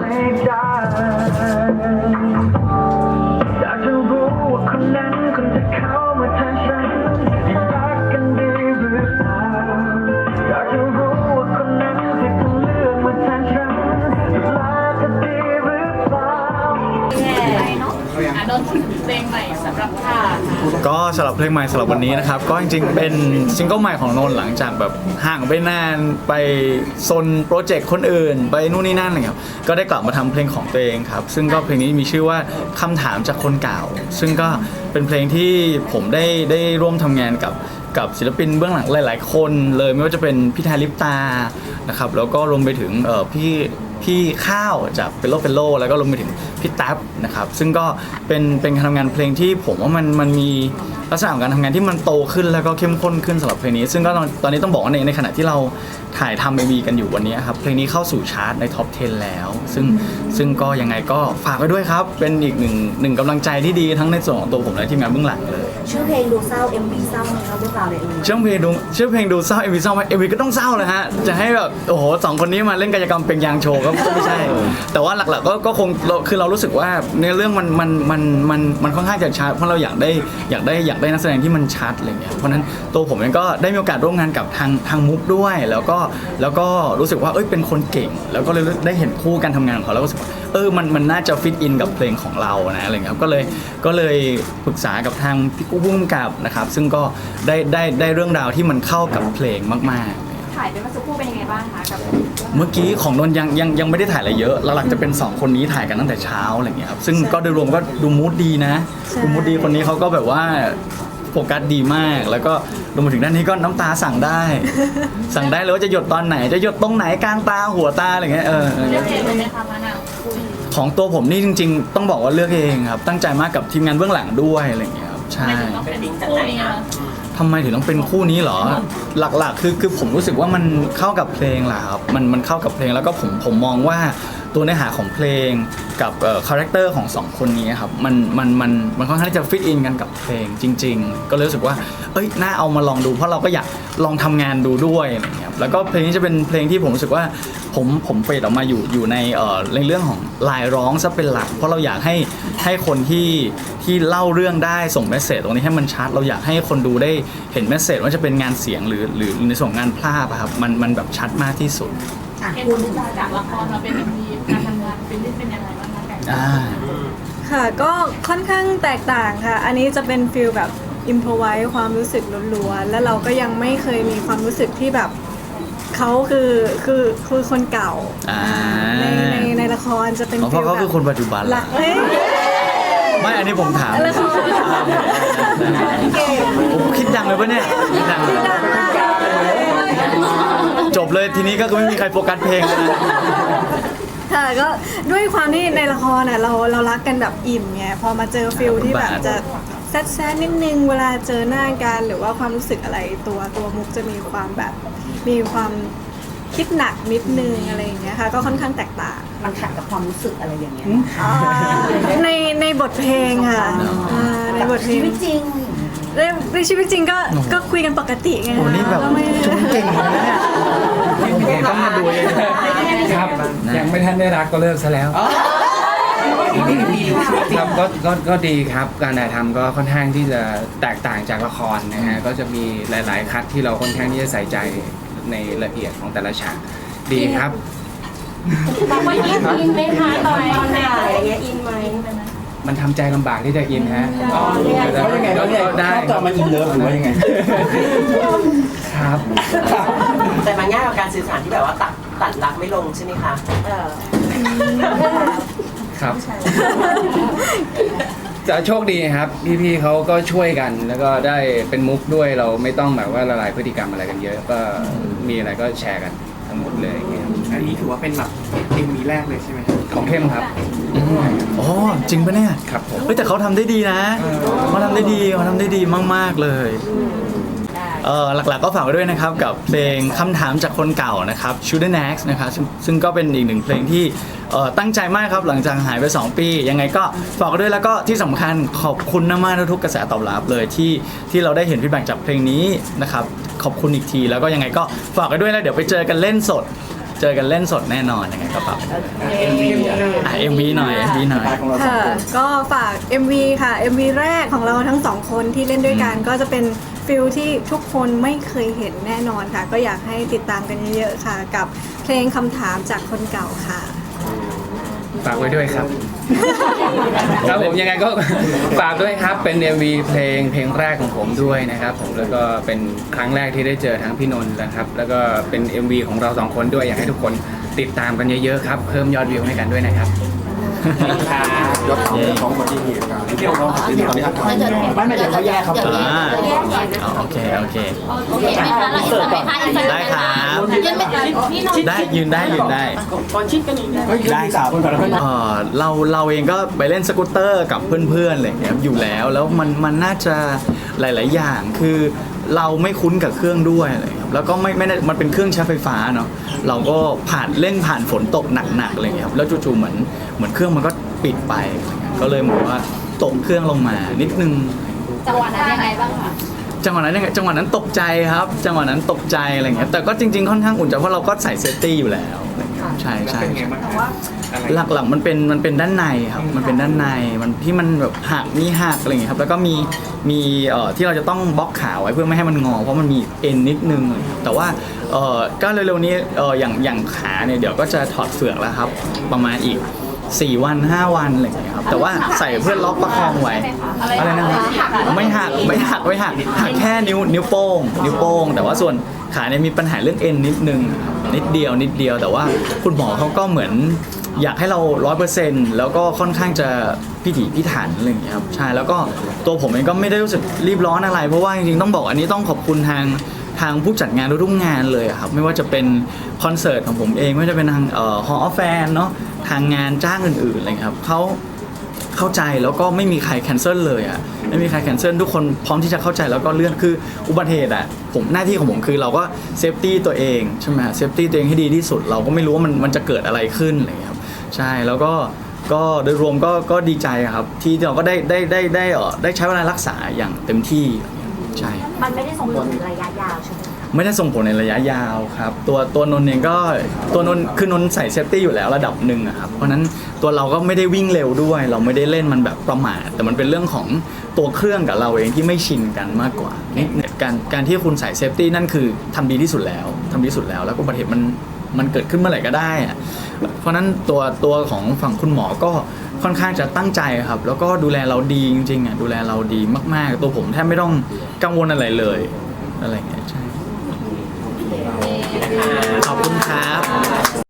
นอยากจะรู้ว่าคนนั้นคนที่เข้ามาแทนฉันยังรักกันดีหรือเปล่าอยากจะรู้ว่าคนนั้นที่ต้องเลือกมาแทนฉันดูแลกันดีหรือเปล่าอะโดนถึงเพลงใหม่สำหรับค่ะก็สำหรับเพลงใหม่สำหรับวันนี้นะครับ ก็จริงๆเป็นซิงเกิลใหม่ของนนท์หลังจากแบบห่างไปนานไป ซนโปรเจกต์คนอื่น ไปนู่นนี่นั่นอะไรเงี้ยก็ได้กลับมาทำเพลงของตัวเองครับ ซึ่งก็เพลงนี้มีชื่อว่าคำถามจากคนเก่า ซึ่งก็เป็นเพลงที่ผมได้ได้ร่วมทำงานกับกับศิลปินเบื้องหลังหลาย ๆ คนเลยไม่ว่าจะเป็นพี่ไทยลิปตานะครับแล้วก็รวมไปถึงเอ่อพี่ พี่ข้าวจากเปโลเปโลแล้วก็รวมไปถึงพี่แท็บนะครับซึ่งก็เป็นเป็นการทำงานเพลงที่ผมว่ามันมันมีลักษณะของการทำงานที่มันโตขึ้นแล้วก็เข้มข้นขึ้นสำหรับเพลงนี้ ซึ่งก็ตอนตอนนี้ต้องบอกว่าในในขณะที่เราถ่ายทำเอ็มีกันอยู่วันนี้ครับเพลงนี้เข้าสู่ชาร์ตในท็อป 10 แล้ว ซึ่งซึ่งก็ยังไงก็ฝากไว้ด้วยครับ เป็นอีกหนึ่งหนึ่งกำลังใจที่ดีทั้งในส่วนของตัวผมและทีมงานเบื้องหลังเลย ชื่อเพลงดูเศร้า MV เศร้าไหมคะพวกเราเนี่ยชื่อเพลงดูชื่อเพลงดูเศร้าเอ็มวีเศร้าไหมเอ็มวีก็ต้องเศร้าเลยฮะจะให้แบบโอ้โหสองคนนี้มาเล่นกายกรรมเป็นยางโชว์ก็ก็ไม่ใช่ แต่ว่าหลักๆก็ก็คงเราคือเรารู้สึกว่าเนื้อเรื่องมันมันมันมันมันค่อนข้างจะชัดเพราะเราอยากได้อยากได้อยากได้นักแสดงที่มันชัดอะไรเงี้ยเพราะฉะนั้นตัวผมเองก็ได้มีโอกาสร่วมงานกับทางทางมุกด้วย แล้วก็แล้วก็รู้สึกว่าเอ้ยเป็นคนเก่ง แล้วก็เลยได้เห็นคู่การทำงานของเขาแล้วก็รู้สึกว่าเออมันมันน่าจะฟิตอินกับเพลงของเรานะอะไรเงี้ยครับก็เลยก็เลยปรึกษากับทางพี่กู้พุ่มกับนะครับซึ่งก็ได้ได้ได้เรื่องราวที่มันเข้ากับเพลงมาก ๆ ถ่ายเป็นมาสักครู่เป็นยังไงบ้างคะกับ เมื่อกี้ของนนท์ยังยังยังไม่ได้ถ่ายอะไรเยอะหลักๆจะเป็น2คนนี้ถ่ายกันตั้งแต่เช้าอะไรเงี้ยครับซึ่งก็โดยรวมก็ดูมูดดีนะดูมูดดีคนนี้เขาก็แบบว่าโฟกัสดีมาก แล้วก็รวมไปถึงด้านนี้ก็น้ำตาสั่งได้ สั่งได้เลยว่าจะหยดตอนไหน จะหยดตรงไหนกลางตาหัวตาอะไรเงี้ยเออเออ เลือกเองเลยไหมคะมานาคุยของตัวผมนี่จริงๆ ต้องบอกว่าเลือกเองครับ ตั้งใจมากกับทีมงานเบื้องหลังด้วยอะไรเงี้ยครับใช่ ไม่ถึงต้องเป็นคู่นี้นะ ทำไมถึงต้องเป็นคู่นี้เหรอ หลักๆ คือคือผมรู้สึกว่ามันเข้ากับเพลงแหละครับมันมันเข้ากับเพลงแล้วก็ผมผมมองว่า ตัวเนื้อหาของเพลงกับคาแรคเตอร์ของสองคนนี้ครับมันมันมันมันค่อนข้างที่จะฟิตอินกันกับเพลงจริง ๆ ก็เลยรู้สึกว่าเอ้ยน่าเอามาลองดูเพราะเราก็อยากลองทำงานดูด้วยอะไรเงี้ยครับแล้วก็เพลงนี้จะเป็นเพลงที่ผมรู้สึกว่าผมผมเฟดออกมาอยู่อยู่ในเอ่อในเรื่องของลายร้องซะเป็นหลัก เพราะเราอยากให้ให้คนที่ที่เล่าเรื่องได้ส่งเมสเซจตรงนี้ให้มันชัด เราอยากให้คนดูได้เห็นเมสเซจว่าจะเป็นงานเสียงหรือหรือในส่วนงงานภาพครับมันมันแบบชัดมากที่สุด เห็นคุณจากละครมาเป็นเอ็มวีการทำงานเป็นนี่เป็นยังไงบ้างคะแต่อ่า ค่ะก็ค่อนข้างแตกต่างค่ะ อันนี้จะเป็นฟิลแบบอิมพอไว้ความรู้สึกล้วนๆแล้วเราก็ยังไม่เคยมีความรู้สึกที่แบบเขาคือคือคือคนเก่าอ่า ในในในละครจะเป็นเพราะเขาคือคนปัจจุบันละเอ้ยไม่อันนี้ผมถามละครผมคิดดังเลยปะเนี่ยคิดดังเลยจ บเลยทีนี้ก็คือไม่มีใครโฟกัสเพลงเลยนะ ค่ะก็ด้วยความที่ในละครน่ะเราเรารักกันแบบอิ่มไงพอมาเจอฟิลที่แบบจะแซดแซดนิดนึงเวลาเจอหน้ากันหรือว่าความรู้สึกอะไรตัวตัวมุกจะมีความแบบมีความคิดหนักนิดนึงอะไรอย่างเงี้ยค่ะก็ค่อนข้างแตกต่างมันขัดกับความรู้สึกอะไรอย่างเงี้ยในในบทเพลงค่ะอ่าในบทเพลชีงวิตจริง ในในชีวิตจริงก็ก็คุยกันปกติไงโอ้นี่แบบก็ไม่จุ๊บเก่งเลยนะเนี่ยต้องมาดูเองครับยังไม่ทันได้รักก็เลิกซะแล้วครับก็ก็ก็ดีครับการถ่ายทำก็ค่อนข้างที่จะแตกต่างจากละครนะฮะก็จะมีหลาย ๆ คัดที่เราค่อนข้างที่จะใส่ใจในละเอียดของแต่ละฉากดีครับบอกว่าอินอินไหมคะตอนตอนไหนอะไรเงี้ยอินไหม มันทำใจลำบากที่จะอินฮะเขายังไงเขาเนี่ยได้ชอบจะเอามาอินเลิฟหรือว่ายังไง ครับ แต่มันง่ายกว่าการสื่อสารที่แบบว่าตัดตัดรักไม่ลงใช่ไหมคะ เออ ครับ จะโชคดีครับ พี่ๆเขาก็ช่วยกัน แล้วก็ได้เป็นมุกด้วยเราไม่ต้องแบบว่าละลายพฤติกรรมอะไรกันเยอะ ก็มีอะไรก็แชร์กันทั้งหมดเลยอย่างเงี้ยอันนี้ถือว่าเป็นแบบเอ็มวีแรกเลยใช่ไหมครับของ เข้มครับ อ๋อจริงปะเนี่ยครับผม เฮ้ยแต่เขาทำได้ดีนะเขาทำได้ดีเขาทำได้ดีมาก ๆ เลยเออหลักๆก็ฝากไว้ด้วยนะครับ กับเพลงคำถามจากคนเก่านะครับ Shooter n a x นะครับซึ่งซึ่งก็เป็นอีกหนึ่งเพลงที่เอ่อตั้งใจมากครับหลังจากหายไป 2 ปี ยังไงก็ฝากไว้ด้วยแล้วก็ที่สำคัญขอบคุณมากๆทุกๆกระแสตอบรับเลยที่ที่เราได้เห็นฟีดแบ็กจากเพลงนี้นะครับ ขอบคุณอีกทีแล้วก็ยังไงก็ฝากไว้ด้วยแล้วเดี๋ยวไปเจอกันเล่นสด เจอกันเล่นสดแน่นอนยังไงก็ฝากอะ MV หน่อย MV หน่อยของเราสองค่ะคนก็ฝาก MV ค่ะ MV แรกของเราทั้งสองคนที่เล่นด้วยกัน ก็จะเป็นฟิลที่ทุกคนไม่เคยเห็นแน่นอนค่ะ ก็อยากให้ติดตามกันเยอะๆค่ะ กับเพลงคำถามจากคนเก่าค่ะ ฝากไว้ด้วยครับ ครับผมยังไงก็ ฝากด้วยครับเป็น MV เพลงเพลงแรกของผมด้วยนะครับ ผมแล้วก็เป็นครั้งแรกที่ได้เจอทั้งพี่นนท์นะครับ แล้วก็เป็น MV ของเราสองคนด้วยอยากให้ทุกคนติดตามกันเยอะๆครับ เพิ่มยอดวิวให้กันด้วยนะครับ ยศของของอุบัติเหตุการที่เราทำที่ตอนนี้อาการไม่ไม่เดี๋ยวเขาแยกครับอ่าเดี๋ยวแยกแยกอ๋อโอเคโอเคโอเคไหมคะเราอินเสิร์ตไหมคะอินเสิร์ตได้ครับยืนไปพี่นนท์ได้ยืนได้ยืนได้ได้ครับคนก่อนแล้วเอ่อเราเราเองก็ไปเล่นสกูตเตอร์กับเพื่อนๆอะไรอย่างเงี้ยอยู่แล้วแล้วมันมันน่าจะหลาย ๆ อย่างคือ เราไม่คุ้นกับเครื่องด้วยอะไรอย่างเงี้ยครับแล้วก็ไม่ไม่ได้มันเป็นเครื่องใช้ไฟฟ้าเนาะเราก็ผ่านเล่นผ่านฝนตกหนักๆอะไรอย่างเงี้ยครับแล้วจู่ๆเหมือนเหมือนเครื่องมันก็ปิดไปอะไรเงี้ยก็เลยเหมือนว่าตกเครื่องลงมานิดนึง จังหวะนั้นยังไงบ้างคะจังหวะนั้นยังไงจังหวะนั้นตกใจครับ จังหวะนั้นตกใจอะไรเงี้ยแต่ก็จริงๆค่อนข้างอุ่นใจเพราะเราก็ใส่เซฟตี้อยู่แล้ว อะไรเงี้ยใช่ใช่เป็นไงบ้างครับอะไร หลักๆมันเป็นมันเป็นด้านในครับ มันเป็นด้านในมันที่มันแบบหักมีหักอะไรเงี้ยครับ แล้วก็มีมีเอ่อที่เราจะต้องบล็อกขาไว้เพื่อไม่ให้มันงอ เพราะมันมีเอ็นนิดนึงอะไรเงี้ยแต่ว่าเอ่อก็เร็วๆนี้เอ่ออย่างอย่างขาเนี่ยเดี๋ยวก็จะถอดเฟือกแล้วครับ ประมาณอีก 4 วัน 5 วันอะไรอย่างเงี้ยครับแต่ว่าใส่เพื่อล็อกประคองไว้อะไรนะครับไม่หักไม่หักไม่หักหักแค่นิ้วนิ้วโป้ง นิ้วโป้ง แต่ว่าส่วน ขาเนี่ยมีปัญหาเรื่องเอ็นนิดนึงนิดเดียวนิดเดียว แต่ว่าคุณหมอเขาก็เหมือนอยากให้เราร้อยเปอร์เซ็นต์แล้วก็ค่อนข้างจะพิถีพิถันอะไรอย่างเงี้ยครับใช่แล้วก็ตัวผมเองก็ไม่ได้รู้สึกรีบร้อนอะไร เพราะว่าจริงๆต้องบอกอันนี้ต้องขอบคุณทางทางผู้จัดงานทุกๆงานเลยครับไม่ว่าจะเป็นคอนเสิร์ตของผมเองไม่ว่าจะเป็นทางเอ่อฮอลแฟนเนาะทางงานจ้างอื่นๆอะไรครับเขา เข้าใจแล้วก็ไม่มีใครแคนเซิลเลยอะไม่มีใครแคนเซิลทุกคนพร้อมที่จะเข้าใจแล้วก็เลื่อนคืออุบัติเหตุอะผมหน้าที่ของผมคือเราก็เซฟตี้ตัวเองใช่ไหมเซฟตี้ตัวเองให้ดีที่สุด เราก็ไม่รู้ว่ามันมันจะเกิดอะไรขึ้นอะไรเงี้ยครับใช่แล้วก็ก็โดยรวมก็ก็ดีใจครับ ที่เราก็ได้ได้ได้ได้เออได้ใช้เวลารักษาอย่างเต็มที่ใช่ มันไม่ได้ส่งผลถึงระยะยาวใช่ไหม ไม่ได้ส่งผลในระยะยาวครับ ตัวตัวนน์เองก็ตัวนน์คือนน์ใส่เซฟตี้อยู่แล้วระดับหนึ่งอะครับเพราะนั้นตัวเราก็ไม่ได้วิ่งเร็วด้วย เราไม่ได้เล่นมันแบบประมาทแต่มันเป็นเรื่องของตัวเครื่องกับเราเองที่ไม่ชินกันมากกว่านี่การการที่คุณใส่เซฟตี้นั่นคือทำดีที่สุดแล้วทำดีที่สุดแล้ว แล้วก็อุบัติเหตุมันมันเกิดขึ้นเมื่อไหร่ก็ได้อะเพราะนั้นตัวตัวของฝั่งคุณหมอก็ค่อนข้างจะตั้งใจครับ แล้วก็ดูแลเราดีจริงๆอะดูแลเราดีมากๆ ตัวผมแทบไม่ต้องกังวลอะไรเลยอะไรเงี้ยใช่ ขอบคุณครับ